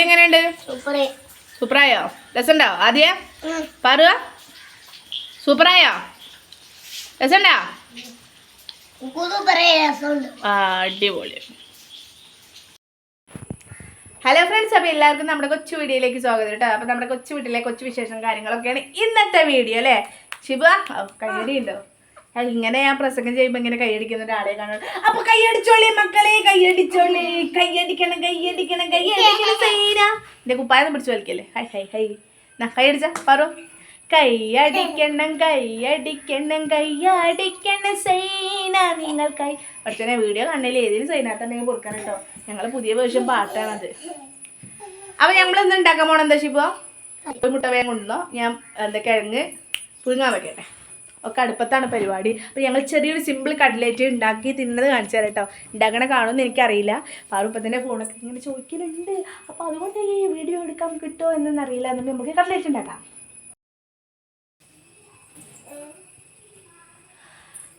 എങ്ങനെയുണ്ട്? സൂപ്പറ്. സൂപ്പറായോ? രസമുണ്ടോ ആദ്യ. പറയുക സൂപ്പറായോ? രസമുണ്ടോ? അടിപൊളി. ഹലോ ഫ്രണ്ട്സ് അപ്പോൾ എല്ലാവർക്കും നമ്മുടെ കൊച്ചു വീഡിയോയിലേക്ക് സ്വാഗതം കേട്ടോ. അപ്പോൾ നമ്മുടെ കൊച്ചു വീട്ടിലെ കൊച്ചു വിശേഷം കാര്യങ്ങളൊക്കെയാണ് ഇന്നത്തെ വീഡിയോ അല്ലേ? ശിവ കൈ കയ്യടി ഉണ്ടോ? ഇങ്ങനെ ഞാൻ പ്രസംഗം ചെയ്യുമ്പോൾ ഇങ്ങനെ കൈയടിക്കുന്ന ഒരാളെ കാണും. അപ്പൊ കൈയടിച്ചോളി മക്കളെ കൈയടിച്ചോളി കൈയടിക്കണം കൈയടിക്കണം കൈയടിക്കണം സൈന. എന്റെ കുപ്പായം പിടിച്ചു വലിക്കല്ലേ? Hi hi hi. കൈയടിച്ച പറു. കൈയടിക്കണം കൈയടിക്കണം കൈയടിക്കണം സൈന. നിങ്ങൾ കൈ പഠിച്ചനെ വീഡിയോ കണ്ടില്ല ഏതെങ്കിലും സൈനകത്തുണ്ടെങ്കിൽ കൊടുക്കണം കേട്ടോ. ഞങ്ങൾ പുതിയ വേർഷൻ പാട്ടാണത്. അപ്പൊ നമ്മൾ ഉണ്ടാക്കാൻ പോണെന്താ ശിപ്പോ മുട്ട വേഗം കൊണ്ടുവന്നോ. ഞാൻ എന്താ കിഴങ്ങ് പുഴുങ്ങാൻ വെക്കട്ടെ. ഒക്കെ അടുപ്പത്താണ് പരിപാടി. അപ്പോൾ ഞങ്ങൾ ചെറിയൊരു സിമ്പിൾ കട്ട്ലേറ്റ് ഉണ്ടാക്കി തിന്നത് കാണിച്ചു തരാം കേട്ടോ. ഉണ്ടാക്കണ കാണുമെന്ന് എനിക്കറിയില്ല. പാറുപ്പത്തിന്റെ ഫോണൊക്കെ ഇങ്ങനെ ചോദിക്കലുണ്ട്. അപ്പോൾ അതുകൊണ്ട് ഈ വീഡിയോ എടുക്കാൻ കിട്ടുമോ എന്നൊന്നും അറിയില്ല. എന്നിട്ട് നമുക്ക് കട്ട്ലേറ്റ് ഉണ്ടാക്കാം.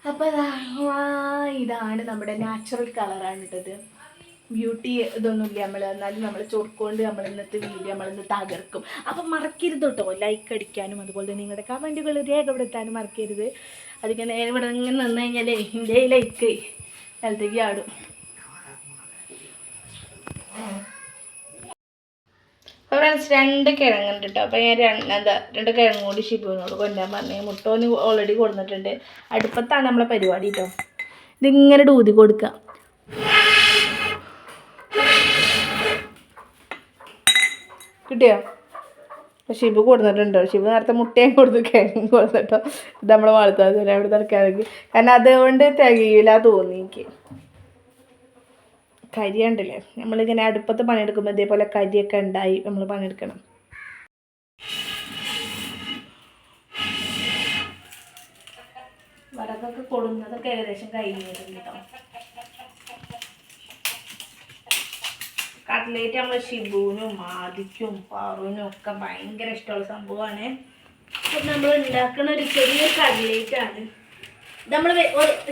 അപ്പോൾ ഇതാണ് നമ്മുടെ നാച്ചുറൽ കളറാണ് ഇട്ടത്. ബ്യൂട്ടി ഇതൊന്നുമില്ല നമ്മൾ എന്നാലും നമ്മൾ ചൊറുക്കൊണ്ട് നമ്മൾ ഇന്നത്തെ വീഡിയോ നമ്മൾ ഇന്ന് തകർക്കും. അപ്പം മറക്കരുത് കേട്ടോ. ലൈക്ക് അടിക്കാനും അതുപോലെ തന്നെ നിങ്ങളുടെ കമന്റുകൾ രേഖപ്പെടുത്താനും മറക്കരുത്. അതിങ്ങനെ ഇവിടെ ഇങ്ങനെ നിന്ന് കഴിഞ്ഞാലേ എന്റെ ലൈക്ക് സ്ഥലത്തേക്ക് ആടും അപ്പോൾ ഫ്രണ്ട്സ് രണ്ട് കിഴങ്ങുണ്ട് കേട്ടോ. അപ്പോൾ ഞാൻ രണ്ട് എന്താ രണ്ട് കിഴങ്ങ് കൂടി ഷിബുവിനോട് കൊല്ലാൻ പറഞ്ഞു. മുട്ടോന് ഓൾറെഡി കൊടുത്തിട്ടുണ്ട്. അടുപ്പത്താണ് നമ്മളെ പരിപാടി കേട്ടോ. ഇതിങ്ങനെ ഡൂതി കൊടുക്കുക. കിട്ടിയോ? ഷിബു കൊടുത്തിട്ടുണ്ടോ. ഷിബു നേരത്തെ മുട്ടയും കൊടുത്തു കിഴങ്ങും കൊടുത്തിട്ടോ. ഇത് നമ്മൾ വളർത്താൻ അവിടെ തിരക്കാണെങ്കിൽ കാരണം അതുകൊണ്ട് തികയില്ല തോന്നി എനിക്ക്. കരി ഉണ്ടല്ലേ നമ്മളിങ്ങനെ അടുപ്പത്ത് പണിയെടുക്കുമ്പോൾ ഇതേപോലെ കരിയൊക്കെ ഉണ്ടായി നമ്മൾ പണിയെടുക്കണം. വടക്കൊക്കെ കൊടുന്നതൊക്കെ ഏകദേശം കഴിഞ്ഞിട്ടുണ്ട് കേട്ടോ. കട്ട്ലേറ്റ് നമ്മൾ ഷിബുവിനും ആദിക്കും പാറുവിനും ഒക്കെ ഭയങ്കര ഇഷ്ടമുള്ള സംഭവമാണ്. അപ്പം നമ്മൾ ഉണ്ടാക്കുന്ന ഒരു ചെറിയ കട്ട്ലേറ്റ് ആണ്. നമ്മൾ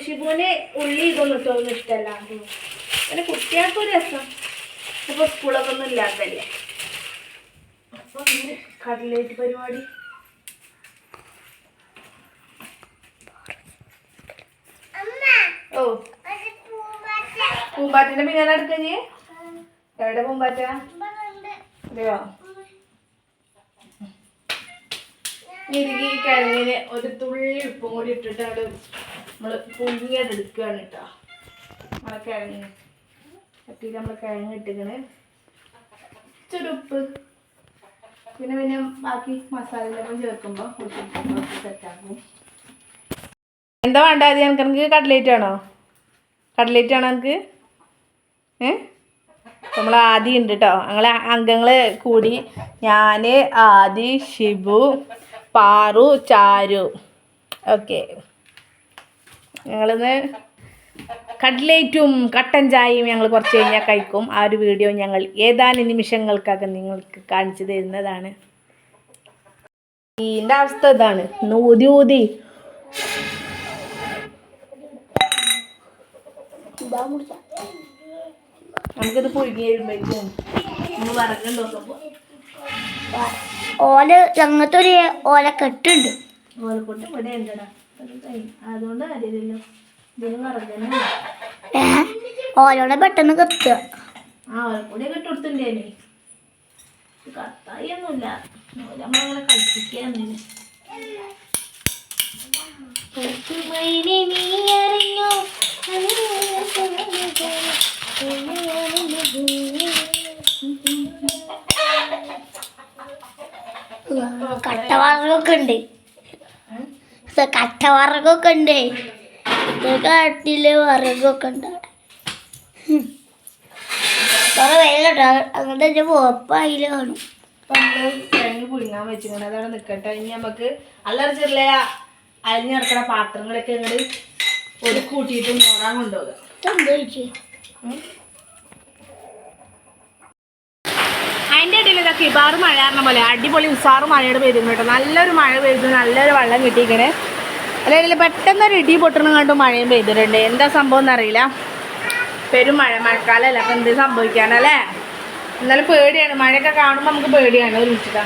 ഷിബുവിന് ഉള്ളി ഇതൊന്നും ഇട്ടൊന്നും ഇഷ്ടമല്ല പിന്നെ കുട്ടികൾക്ക് ഒരു രസം. ഇപ്പോൾ സ്കൂളൊക്കെ ഒന്നും ഇല്ലാത്തല്ലേ അപ്പോൾ അങ്ങനെ കട്ട്ലേറ്റ് പരിപാടി. ഓ. പൂമ്പാറ്റിന്റെ പിന്നാലെ എടുക്കുക നീ എവിടെ പൂമ്പാറ്റ? ഒരു തുള്ളി ഉപ്പും കൂടി ഇട്ടിട്ട് അവിടെ നമ്മൾ പുഴുങ്ങിയത് എടുക്കുകയാണ് കേട്ടോ. നമ്മളെ കിഴങ്ങ്. ചട്ടിയിൽ നമ്മൾ കിഴങ്ങ് ഇട്ടിക്കണ് ഇച്ചിരി ഉപ്പ്. പിന്നെ പിന്നെ ബാക്കി മസാലയിലൊക്കെ ചേർക്കുമ്പോൾ സെറ്റാക്കും എന്താ വേണ്ട അത് എനിക്ക് കട്ട്ലേറ്റ് ആണോ കട്ട്ലേറ്റ് ആണോ എനിക്ക്? ഏ? നമ്മൾ ആദ്യം ഉണ്ട് കേട്ടോ ഞങ്ങളെ അംഗങ്ങൾ കൂടി. ഞാൻ ആദി ഷിബു പാറു ചാരു. ഓക്കെ. ഞങ്ങളിന്ന് കട്ലേറ്റും കട്ടൻ ചായയും ഞങ്ങൾ കുറച്ച് കഴിഞ്ഞാൽ കഴിക്കും. ആ ഒരു വീഡിയോ ഞങ്ങൾ ഏതാനും നിമിഷങ്ങൾക്കകം നിങ്ങൾക്ക് കാണിച്ചു തരുന്നതാണ്. ഇതിന്റെ അവസ്ഥ ഇതാണ്. ഇന്ന് ഊതി. നമുക്കിത് പുഴുങ്ങി വരുമ്പോഴേക്കും നമ്മൾ വറക്കുണ്ട്? നോക്കുമ്പോൾ ഓല അങ്ങനത്തെ ഒരു ഓല കെട്ടുണ്ട് ഓലക്കൊട്ട് ഇവിടെ ഉണ്ടടാ. അതുകൊണ്ട് ഇതിന് വറക്കണേ. ഓലോടെ പെട്ടെന്ന് കത്തുക ആ ഓലക്കൂടെ കൊടുത്തിട്ടേനെ കത്തായി ഒന്നുമില്ല. നമ്മളങ്ങനെ കളിപ്പിക്കാന്നില്ല കട്ടവറകൊക്കെ ഉണ്ട്. കട്ടവറകൊക്കെ ഉണ്ട്. കാട്ടിൽ വറകൊക്കെ ഉണ്ട്. കുറെ വെയിലുണ്ടോ അങ്ങനത്തെ പോപ്പായിൽ കാണും. പുഴുങ്ങാൻ വെച്ചിട്ടുണ്ട്. അതവിടെ നിൽക്കട്ടെ ഇനി നമുക്ക് അല്ലറ ചെറിയ അരിഞ്ഞ് നടക്കുന്ന പാത്രങ്ങളൊക്കെ ഇങ്ങോട്ട് ഒരു കൂട്ടിയിട്ട് മോറാൻ കൊണ്ടുപോകുക അതിന്റെ ഇടയിൽ ഇതൊക്കെ ഇപ്പാറ് മഴ കാരണം പോലെ അടിപൊളി ഉസാറ് മഴയുടെ പെയ്തിരുന്നു കേട്ടോ. നല്ലൊരു മഴ പെയ്തു നല്ലൊരു വെള്ളം കിട്ടിയിരിക്കണേ അല്ലെങ്കിൽ പെട്ടെന്നൊരു ഇടി പൊട്ടണം കണ്ട് മഴയും പെയ്തിട്ടുണ്ട്. എന്താ സംഭവം എന്നറിയില്ല. പെരും മഴ മഴക്കാലമല്ല അപ്പം എന്ത് സംഭവിക്കാനല്ലേ എന്നാലും പേടിയാണ്. മഴയൊക്കെ കാണുമ്പോൾ നമുക്ക് പേടിയാണ്. വിളിച്ചതാ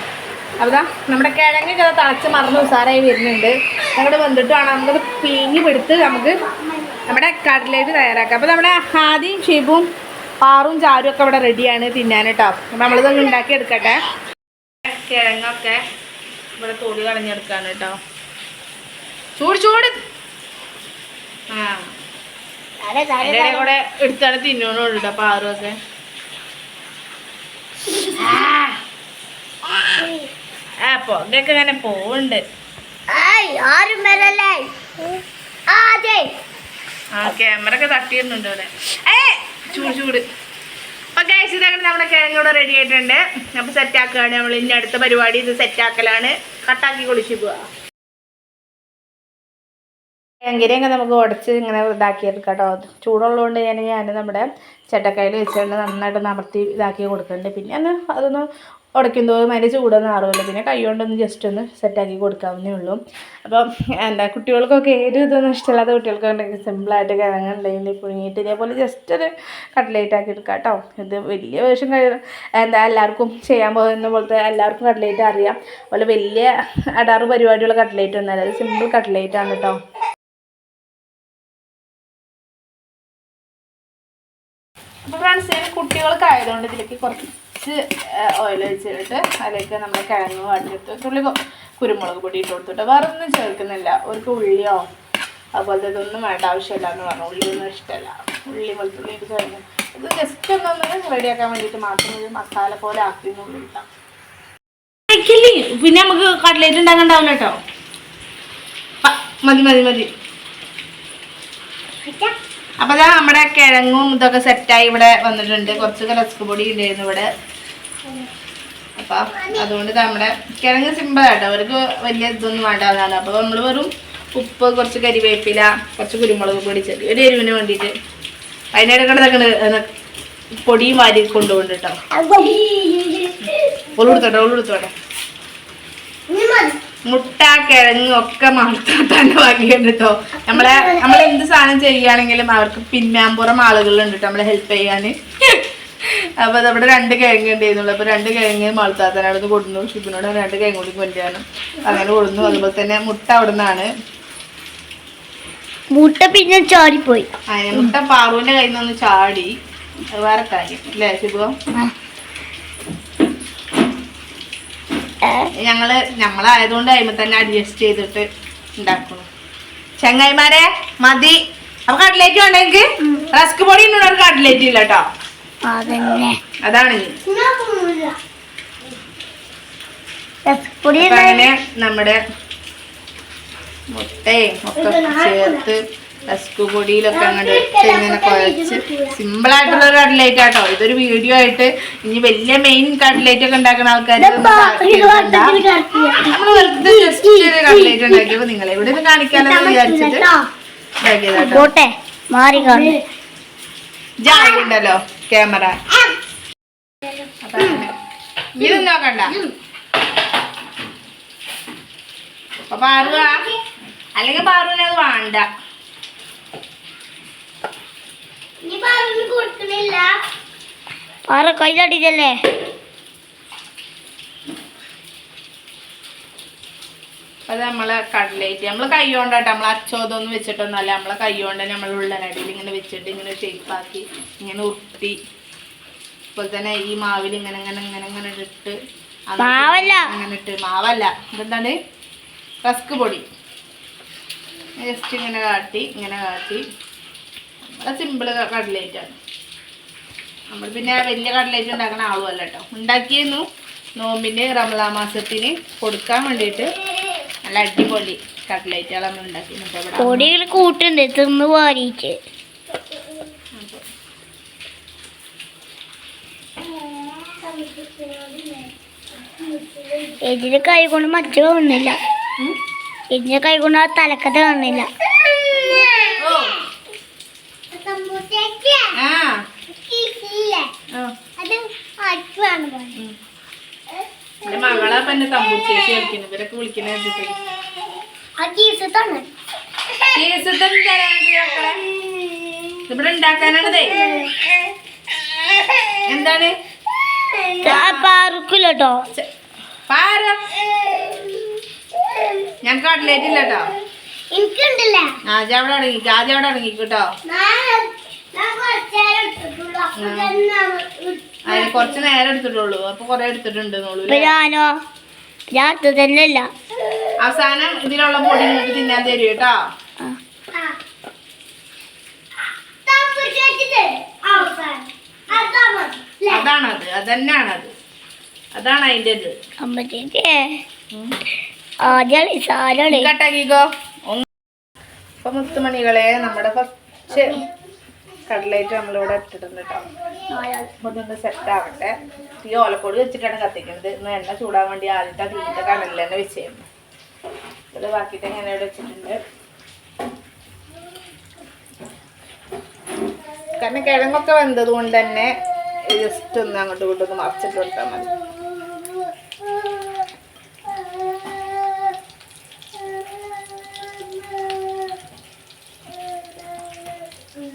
അപ്പോൾ നമ്മുടെ കിഴങ്ങൊക്കെ തിളച്ച് മറന്ന് ഉസാറായി വരുന്നുണ്ട്. അങ്ങോട്ട് വന്നിട്ട് വേണം നമുക്കത് പീങ്ങി പിടുത്ത് നമുക്ക് നമ്മുടെ കടലേറ്റ് തയ്യാറാക്കാം. അപ്പോൾ നമ്മുടെ ആദ്യം ഷിബും പാറും ചാരും ഒക്കെ ഇവിടെ റെഡിയാണ് തിന്നാൻ കേട്ടോ നമ്മളിതൊന്ന് ഉണ്ടാക്കി എടുക്കട്ടെ കിഴങ്ങൊക്കെ ഇവിടെ തൊലി കളഞ്ഞെടുക്കാണ് കേട്ടോ. ചൂട് ചൂട്. ആ. കൂടെ എടുത്താണ് തിന്നോണ്ടുണ്ട് കേട്ടോ പാറുമൊക്കെ. ആ പൊകയൊക്കെ ഇങ്ങനെ പോവുണ്ട് ആരും വരല്ലേ? ആ അതെ ആ ക്യാമറ ഒക്കെ തട്ടിയിരുന്നുണ്ട് ഇവിടെ. ഏ ചൂട് ചൂട്. ഓക്കെ ഇതൊക്കെ നമ്മുടെ കിഴങ്ങൂടെ റെഡി ആയിട്ടുണ്ട്. സെറ്റ് ആക്കുകയാണ്. നമ്മൾ ഇനി അടുത്ത പരിപാടി ഇത് സെറ്റ് ആക്കലാണ്. കട്ടാക്കി കുളിച്ചു പോവാ. കിഴങ്ങിനെയൊക്കെ നമുക്ക് ഉടച്ച് ഇങ്ങനെ ഇതാക്കിയെടുക്കാം കേട്ടോ ചൂടുള്ളതുകൊണ്ട് ഞാൻ ഞാൻ നമ്മുടെ ചട്ടക്കയിൽ വെച്ചുകൊണ്ട് നന്നായിട്ട് നമർത്തി ഇതാക്കി കൊടുക്കുന്നുണ്ട്. പിന്നെ ഒന്ന് അതൊന്ന് ഉടയ്ക്കും തോറും അതിന്റെ ചൂടൊന്നും ആറുമല്ലോ. പിന്നെ കൈ കൊണ്ടൊന്ന് ജസ്റ്റ് ഒന്ന് സെറ്റാക്കി കൊടുക്കാവുന്നേ ഉള്ളൂ. അപ്പം എന്താ കുട്ടികൾക്കൊക്കെ ഏത് ഇതൊന്നും ഇഷ്ടമില്ലാത്ത കുട്ടികൾക്ക് ഉണ്ടെങ്കിൽ സിമ്പിളായിട്ട് കിഴങ്ങുണ്ടെങ്കിൽ പുഴുങ്ങിയിട്ട് ഇതേപോലെ ജസ്റ്റ് ഒരു കട്ട്ലേറ്റ് ആക്കി എടുക്കാം കേട്ടോ. ഇത് വലിയ വേഷം എന്താ എല്ലാവർക്കും ചെയ്യാൻ പോകുന്ന പോലത്തെ എല്ലാവർക്കും കട്ട്ലേറ്റ് അറിയാം. അതുപോലെ വലിയ അടാറ് പരിപാടിയുള്ള കട്ട്ലേറ്റ് ഒന്നും അല്ല. സിമ്പിൾ കട്ട്ലേറ്റ് ആണ് കേട്ടോ. അപ്പോൾ ഫ്രണ്ട്സ് ഞാൻ കുട്ടികൾക്ക് ആയതുകൊണ്ട് ഇതിലേക്ക് കുറച്ച് ഓയിൽ ഒഴിച്ചിട്ട് അതിലേക്ക് നമ്മൾ കിഴങ്ങ് വാട്ടിയെടുത്ത് തുള്ളി കുരുമുളക് പൊടി ഇട്ട് കൊടുത്തിട്ട്. വേറെ ഒന്നും ചേർക്കുന്നില്ല. ഒരു ഉള്ളിയോ അതുപോലത്തെ ഇതൊന്നും വേണ്ട ആവശ്യമില്ല എന്ന് പറഞ്ഞു ഉള്ളിയൊന്നും ഇഷ്ടമല്ല ഉള്ളി വെളുത്തുള്ളി ഇത് കഴിഞ്ഞു ഇത് ജസ്റ്റ് ഒന്നൊന്ന് റെഡിയാക്കാൻ വേണ്ടിയിട്ട് മാത്രം ഒരു മസാല പോലെ ആക്കി കേട്ടോ പിന്നെ നമുക്ക് കട്ട്ലേറ്റ് ഉണ്ടാക്കണ്ടാവില്ല കേട്ടോ. മതി മതി മതി. അപ്പൊ അതാ നമ്മുടെ കിഴങ്ങും ഇതൊക്കെ സെറ്റായി ഇവിടെ വന്നിട്ടുണ്ട്. കുറച്ച് റസ്ക് പൊടി ഉണ്ടായിരുന്നു ഇവിടെ. അപ്പൊ അതുകൊണ്ട് നമ്മുടെ കിഴങ്ങ് സിമ്പിൾ ആട്ടോ. അവർക്ക് വലിയ ഇതൊന്നും വേണ്ടാതാണ് അപ്പൊ നമ്മൾ വെറും ഉപ്പ് കുറച്ച് കരിവേപ്പില കുറച്ച് കുരുമുളക് പൊടി ചെറിയ ഒരു എരിവിന് വേണ്ടിയിട്ട് അതിനിടയ്ക്കിടെ ഇതൊക്കെ പൊടിയും വാരി കൊണ്ടുപോകുന്നുണ്ട് കേട്ടോ. ഒളുടുത്തോട്ടെ മുട്ട കിഴങ്ങും ഒക്കെ മാർത്താത്താന്റെ വാങ്ങിയുണ്ട് കേട്ടോ നമ്മളെ നമ്മൾ എന്ത് സാധനം ചെയ്യുകയാണെങ്കിലും അവർക്ക് പിന്നാമ്പുറം ആളുകളുണ്ട് കേട്ടോ നമ്മളെ ഹെൽപ്പ് ചെയ്യാൻ. അപ്പൊ നമ്മുടെ രണ്ട് കിഴങ്ങ് ഉണ്ടായിരുന്നുള്ളൂ. അപ്പൊ രണ്ട് കിഴങ്ങ് മാൾത്താത്തൻ അവിടെ നിന്ന് കൊടുന്നു. ഷിബിനോട് രണ്ട് കിഴങ്ങ് കൂടി കൊണ്ടുവരണം. അങ്ങനെ കൊടുന്നു. അതുപോലെ തന്നെ മുട്ട അവിടെ നിന്നാണ് മുട്ട പിന്നെ ചാടിപ്പോയി. മുട്ട പാറുവിന്റെ കയ്യിൽ നിന്ന് ചാടി. വേറെ കാര്യം. അല്ലേ ശിബു ഞങ്ങൾ നമ്മളായതുകൊണ്ട് അതിമ തന്നെ അഡ്ജസ്റ്റ് ചെയ്തിട്ട് ഉണ്ടാക്കണം ചങ്ങായിമാരെ മതി. അപ്പൊ കട്ട്ലേറ്റ് വേണ്ടെങ്കിൽ റസ്ക് പൊടി ഇന്നൊരു കട്ട്ലേറ്റ് ഇല്ല കേട്ടോ അതാണ്. അങ്ങനെ നമ്മുടെ മുട്ടയും ഒക്കെ ചേർത്ത് റസ്ക് പൊടിയിലൊക്കെ അങ്ങോട്ട് ഇട്ട് ഇങ്ങനെ കുഴച്ച്. സിമ്പിൾ ആയിട്ടുള്ള ഒരു കട്ലേറ്റ് ആട്ടോ. ഇതൊരു വീഡിയോ ആയിട്ട് ഇനി വലിയ മെയിൻ കട്ലേറ്റ് ഒക്കെ ഉണ്ടാക്കുന്ന ആൾക്കാർ നമ്മൾ വെറുതെ ജസ്റ്റ് ഒരു കട്ട്ലേറ്റ് ഉണ്ടാക്കിയപ്പോ നിങ്ങളെ ഇവിടെ നിന്ന് കാണിക്കാലോ വിചാരിച്ചിട്ട് ഉണ്ടാക്കിയതാട്ടോ ക്യാമറ. ഇത് നോക്കണ്ട. അപ്പൊ പാറു അല്ലെങ്കിൽ പാറുവിനത് വേണ്ട. കയ്യിലടിച്ചല്ലേ അത് നമ്മളെ കടലേറ്റ്. നമ്മൾ കൈ കൊണ്ടാട്ടോ നമ്മൾ അച്ചോതൊന്നും വെച്ചിട്ടൊന്നുമല്ല. നമ്മളെ കൈ കൊണ്ട് നമ്മൾ ഉള്ളനടിയിൽ ഇങ്ങനെ വെച്ചിട്ട് ഇങ്ങനെ ഷേപ്പാക്കി ഇങ്ങനെ ഉരുട്ടി. അതുപോലെ തന്നെ ഈ മാവിൽ ഇങ്ങനെ ഇങ്ങനെ ഇങ്ങനെ ഇങ്ങനെ ഇട്ട് അങ്ങനെ മാവല്ല. ഇട്ട് മാവല്ല. ഇതെന്താണ്? റസ്ക് പൊടി. ജസ്റ്റ് ഇങ്ങനെ കാട്ടി ഇങ്ങനെ കാട്ടി. അത് സിമ്പിൾ കട്ലേറ്റാണ് നമ്മൾ പിന്നെ വലിയ കട്ലേറ്റ് ഉണ്ടാക്കുന്ന ആളുമല്ല കേട്ടോ ഉണ്ടാക്കിയെന്നു നോമ്പിന്റെ റമലാ മാസത്തിന് കൊടുക്കാൻ വേണ്ടിയിട്ട് നല്ല അടിപൊളി കട്ലേറ്റുകൾ നമ്മൾ ഉണ്ടാക്കിയിട്ടുണ്ട് പൊടികൾ കൂട്ടുണ്ട്. തിന്ന് വാരിയിട്ട്. കൈ കൊണ്ട് മറ്റ കാണുന്നില്ല? ഇതിന്റെ കൈ കൊണ്ട് ആ തലക്കഥ കാണുന്നില്ല. എന്റെ മകളാ തമ്പൂച്ചേച്ചി ഇവരൊക്കെ വിളിക്കുന്ന ഇവിടെ ഉണ്ടാക്കാനാണതേ. എന്താണ്? പാർക്കില്ലോ പാറ. ഞാൻ കാട്ടിലേറ്റില്ലട്ടോ കേട്ടോ അടങ്ങിക്കോ അതിന് കുറച്ച് നേരം എടുത്തിട്ടുള്ളൂ. അപ്പൊ കൊറേ ഞാൻ അവസാനം ഇതിലുള്ള പൊടി നിങ്ങൾക്ക് തിന്നാൻ തരും കേട്ടോ. അതാണത് അതന്നെയാണത് അതാണ് അതിന്റെ ഇത് ആദ്യം കട്ടാക്കിക്കോ. അപ്പൊ മുത്തുമണികളെ നമ്മുടെ ഫസ്റ്റ് കടലേറ്റ് നമ്മളിവിടെ ഇട്ടിട്ടുണ്ട് കേട്ടോ ഇതൊന്ന് സെറ്റ് ആവട്ടെ. ഈ ഓലക്കോട് വെച്ചിട്ടാണ് കത്തിക്കുന്നത്. ഇന്ന് എണ്ണ ചൂടാൻ വേണ്ടി ആദ്യത്തെ തീറ്റ കടലിൽ തന്നെ വെച്ചിരുന്നു ഇത് ബാക്കിയിട്ട് ഇങ്ങനെ ഇവിടെ വെച്ചിട്ടുണ്ട്? കാരണം കിഴങ്ങൊക്കെ വെന്തത് കൊണ്ട് തന്നെ ജസ്റ്റ് ഒന്ന് അങ്ങോട്ടും ഇങ്ങോട്ടും മറച്ചിട്ട് കൊടുത്താൽ മതി.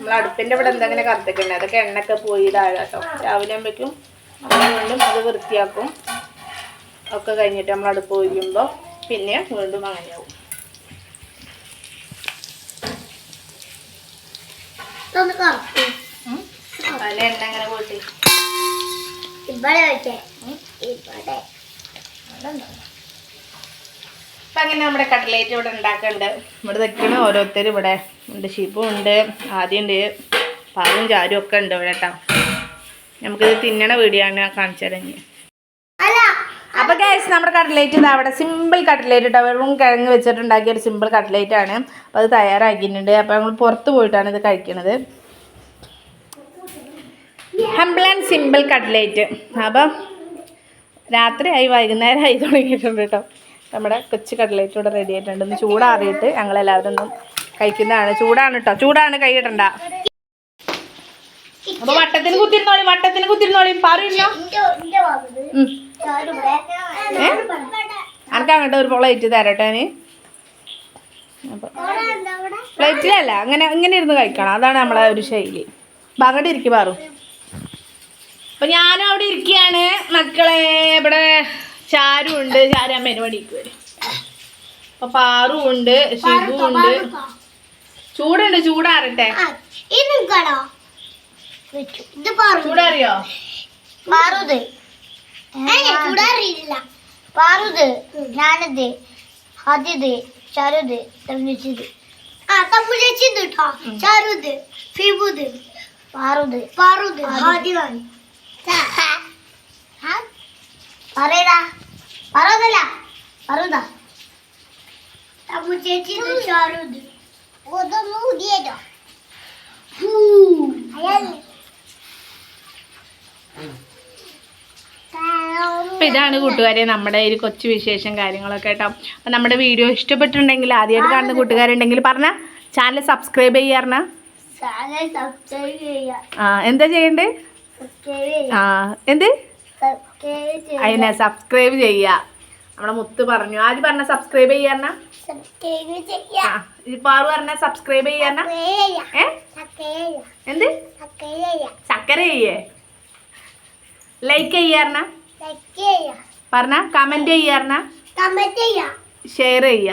നമ്മൾ അടുപ്പിന്റെ ഇവിടെ എന്തെങ്ങനെ കത്തിക്കണ്ടേ അതൊക്കെ എണ്ണയൊക്കെ പോയി ഇതാഴ കേട്ടോ രാവിലെ ആകുമ്പോഴേക്കും നമ്മൾ വീണ്ടും അത് വൃത്തിയാക്കും. ഒക്കെ കഴിഞ്ഞിട്ട് നമ്മൾ അടുപ്പ് ഒഴിക്കുമ്പോൾ പിന്നെ വീണ്ടും അങ്ങനെയാവും. അതിലെ എണ്ണ അങ്ങനെ പോയിട്ട് ഇവിടെ വെച്ചേ. ഇവിടെ. അപ്പം അങ്ങനെ നമ്മുടെ കട്ട്ലേറ്റ് ഇവിടെ ഉണ്ടാക്കുന്നുണ്ട് ഇവിടെ നിൽക്കണ ഓരോരുത്തർ ഇവിടെ. ഉണ്ട് ആദ്യം ഉണ്ട് പാവും ചാരും ഒക്കെ ഉണ്ട് ഇവിടെ കേട്ടോ നമുക്കിത് തിന്നണ വീടിയാണ് കാണിച്ചു തരാം അപ്പോൾ ഗൈസ് നമ്മുടെ കട്ട്ലേറ്റ് ഇതാ അവിടെ സിമ്പിൾ കട്ട്ലേറ്റ് കേട്ടോ വെറും കിഴങ്ങ് വെച്ചിട്ടുണ്ടാക്കിയ ഒരു സിമ്പിൾ കട്ട്ലേറ്റ് ആണ്. അപ്പോൾ അത് തയ്യാറാക്കിയിട്ടുണ്ട്. അപ്പോൾ നമ്മൾ പുറത്ത് പോയിട്ടാണ് ഇത് കഴിക്കുന്നത് ഹംബിൾ ആൻഡ് സിമ്പിൾ കട്ട്ലേറ്റ്. അപ്പം രാത്രിയായി വൈകുന്നേരമായി തുടങ്ങിയിട്ടുണ്ട് കേട്ടോ നമ്മുടെ കൊച്ചു കട്ട്ലേറ്റ് ഇവിടെ റെഡി ആയിട്ടുണ്ട്. ഒന്ന് ചൂടാറിയിട്ട് ഞങ്ങളെല്ലാവരും ഒന്ന് കഴിക്കുന്നതാണ്. ചൂടാണ് കേട്ടോ ചൂടാണ് കൈയിടണ്ട അപ്പൊ വട്ടത്തിന് കുത്തിരുന്നോളി വട്ടത്തിന് കുത്തിരുന്നോളി. പറയില്ലോ? അനക്ക് അങ്ങോട്ട് ഒരു പ്ലേറ്റ് തരട്ടെ പ്ലേറ്റിലല്ല അങ്ങനെ ഇങ്ങനെ ഇരുന്ന് കഴിക്കണം. അതാണ് നമ്മളെ ഒരു ശൈലി. അപ്പം അങ്ങോട്ട് ഇരിക്കും പാറു. അപ്പം ഞാനും അവിടെ ഇരിക്കുകയാണ് മക്കളെ ഇവിടെ ചാരു ഉണ്ട്. ചാരു അമ്മേനെ പണിക്ക് വരും. അപ്പം പാറു ഉണ്ട് ഷിബു ഉണ്ട്. ചൂടുണ്ട് ചൂടാറട്ടെ. ഇത് കാണോ ഇത് പാറു. ചൂടാറിയോ? പാറുത്. ചൂടാറിയില്ല പാറുത്. ഞാനത് ആദ്യത് ചരുത് തമ്മിച്ചത് ആ തമ്മിച്ചത് കേട്ടോ ചാരുത് ഫിബുത്. പാറുത്. പാറുത് ആദ്യമാണ് പറയടാ. പറയതല്ല പറയതാ തമ്മിച്ചത് ചാരുത്. അപ്പം ഇതാണ് കൂട്ടുകാരെ നമ്മുടെ ഒരു കൊച്ചു വിശേഷം കാര്യങ്ങളൊക്കെ കേട്ടോ. അപ്പം നമ്മുടെ വീഡിയോ ഇഷ്ടപ്പെട്ടിട്ടുണ്ടെങ്കിൽ ആദ്യമായിട്ട് കാണുന്ന കൂട്ടുകാരുണ്ടെങ്കിൽ പറഞ്ഞ ചാനൽ സബ്സ്ക്രൈബ് ചെയ്യാറുണ്ട് ആ എന്താ ചെയ്യണ്ടേ? ആ എന്ത്? അതിനെ സബ്സ്ക്രൈബ് ചെയ്യുക നമ്മുടെ മുത്ത് പറഞ്ഞു. ആദ്യം പറഞ്ഞ സബ്സ്ക്രൈബ് ഇപ്പൊ ആറ് പറഞ്ഞ സബ്സ്ക്രൈബ് ചെയ്യാറണ ഏ? എന്ത്? ചക്കര ചെയ്യേ. ലൈക്ക് ചെയ്യാറണ പറഞ്ഞ കമന്റ് ചെയ്യുക ഷെയർ ചെയ്യുക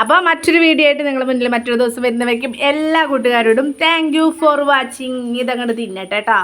അപ്പോൾ മറ്റൊരു വീഡിയോ ആയിട്ട് നിങ്ങൾ മുന്നിൽ മറ്റൊരു ദിവസം വരുന്നവയ്ക്കും എല്ലാ കൂട്ടുകാരോടും താങ്ക് യു ഫോർ വാച്ചിങ് ഇതങ്ങോട്ട് തിന്നട്ടെ കേട്ടോ